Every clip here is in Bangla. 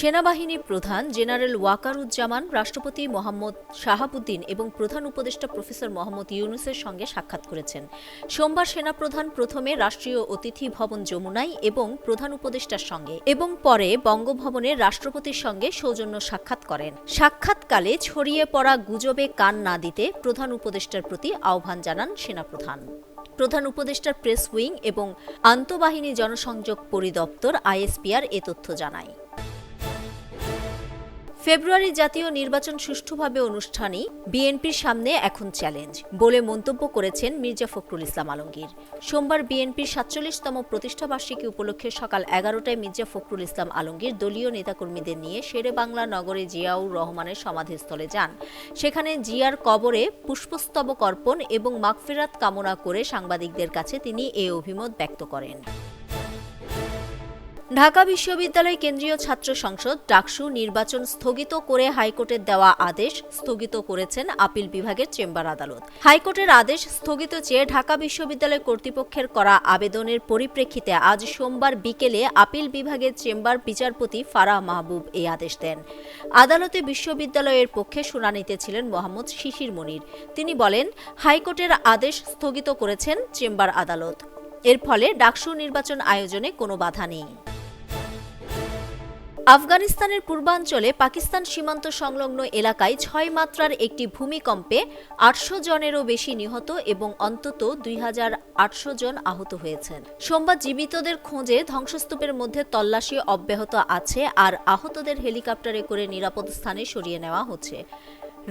সেনাবাহিনী প্রধান জেনারেল ওয়াকারুজ্জামান, রাষ্ট্রপতি মোহাম্মদ শাহাবুদ্দিন এবং প্রধান উপদেষ্টা প্রফেসর মোহাম্মদ ইউনুসের সঙ্গে সাক্ষাৎ করেছেন। সোমবার সেনাপ্রধান প্রথমে রাষ্ট্রীয় অতিথি ভবন যমুনায় এবং প্রধান উপদেষ্টার সঙ্গে এবং পরে বঙ্গভবনে রাষ্ট্রপতির সঙ্গে সৌজন্য সাক্ষাৎ করেন। সাক্ষাৎকালে ছড়িয়ে পড়া গুজবে কান না দিতে প্রধান উপদেষ্টার প্রতি আহ্বান জানান সেনাপ্রধান। প্রধান উপদেষ্টার প্রেস উইং এবং আন্তঃবাহিনী জনসংযোগ পরিদপ্তর আইএসপিআর এ তথ্য জানায়। ফেব্রুয়ারি জাতীয় নির্বাচন সুষ্ঠুভাবে অনুষ্ঠানই বিএনপির সামনে এখন চ্যালেঞ্জ বলে মন্তব্য করেছেন মির্জা ফখরুল ইসলাম আলমগীর। সোমবার বিএনপির সাতচল্লিশতম প্রতিষ্ঠাবার্ষিকী উপলক্ষে সকাল এগারোটায় মির্জা ফখরুল ইসলাম আলমগীর দলীয় নেতাকর্মীদের নিয়ে শেরে বাংলা নগরে জিয়াউর রহমানের সমাধিস্থলে যান। সেখানে জিয়ার কবরে পুষ্পস্তবক অর্পণ এবং মাগফিরাত কামনা করে সাংবাদিকদের কাছে তিনি এ অভিমত ব্যক্ত করেন। ঢাকা বিশ্ববিদ্যালয় কেন্দ্রীয় ছাত্র সংসদ ডাকসু নির্বাচন স্থগিত করে হাইকোর্টের দেওয়া আদেশ স্থগিত করেছেন আপিল বিভাগের চেম্বার আদালত। হাইকোর্টের আদেশ স্থগিত চেয়ে ঢাকা বিশ্ববিদ্যালয় কর্তৃপক্ষের করা আবেদনের পরিপ্রেক্ষিতে আজ সোমবার বিকেলে আপিল বিভাগের চেম্বার বিচারপতি ফারাহ মাহবুব এই আদেশ দেন। আদালতে বিশ্ববিদ্যালয়ের পক্ষে শুনানিতে ছিলেন মোহাম্মদ শিশির মনির। তিনি বলেন, হাইকোর্টের আদেশ স্থগিত করেছেন চেম্বার আদালত। এর ফলে ডাকসু নির্বাচন আয়োজনে কোনো বাধা নেই। আফগানিস্তানের পূর্বাঞ্চলে পাকিস্তান সীমান্ত সংলগ্ন এলাকায় ছয় মাত্রার একটি ভূমিকম্পে আটশো জনেরও বেশি নিহত এবং অন্তত দুই হাজার আটশো জন আহত হয়েছেন। সোমবার জীবিতদের খোঁজে ধ্বংসস্তূপের মধ্যে তল্লাশি অব্যাহত আছে আর আহতদের হেলিকপ্টারে করে নিরাপদ স্থানে সরিয়ে নেওয়া হচ্ছে।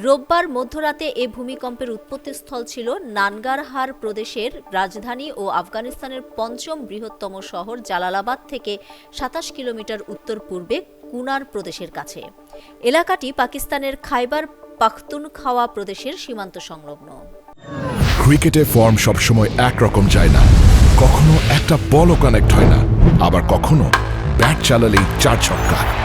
রোববার মধ্যরাতে এ ভূমিকম্পের উৎপত্তিস্থল ছিল নানগারহার প্রদেশের রাজধানী ও আফগানিস্তানের পঞ্চম বৃহত্তম শহর জালালাবাদ থেকে সাতাশ কিলোমিটার উত্তর পূর্বে কুনার প্রদেশের কাছে। এলাকাটি পাকিস্তানের খাইবার পাখতুনখাওয়া প্রদেশের সীমান্ত সংলগ্ন। ক্রিকেটে ফর্ম সবসময় একরকম যায় না। কখনো একটা বলও কানেক্ট হয় না। আবার কখনো ব্যাট চালালেই চার ছক্কা।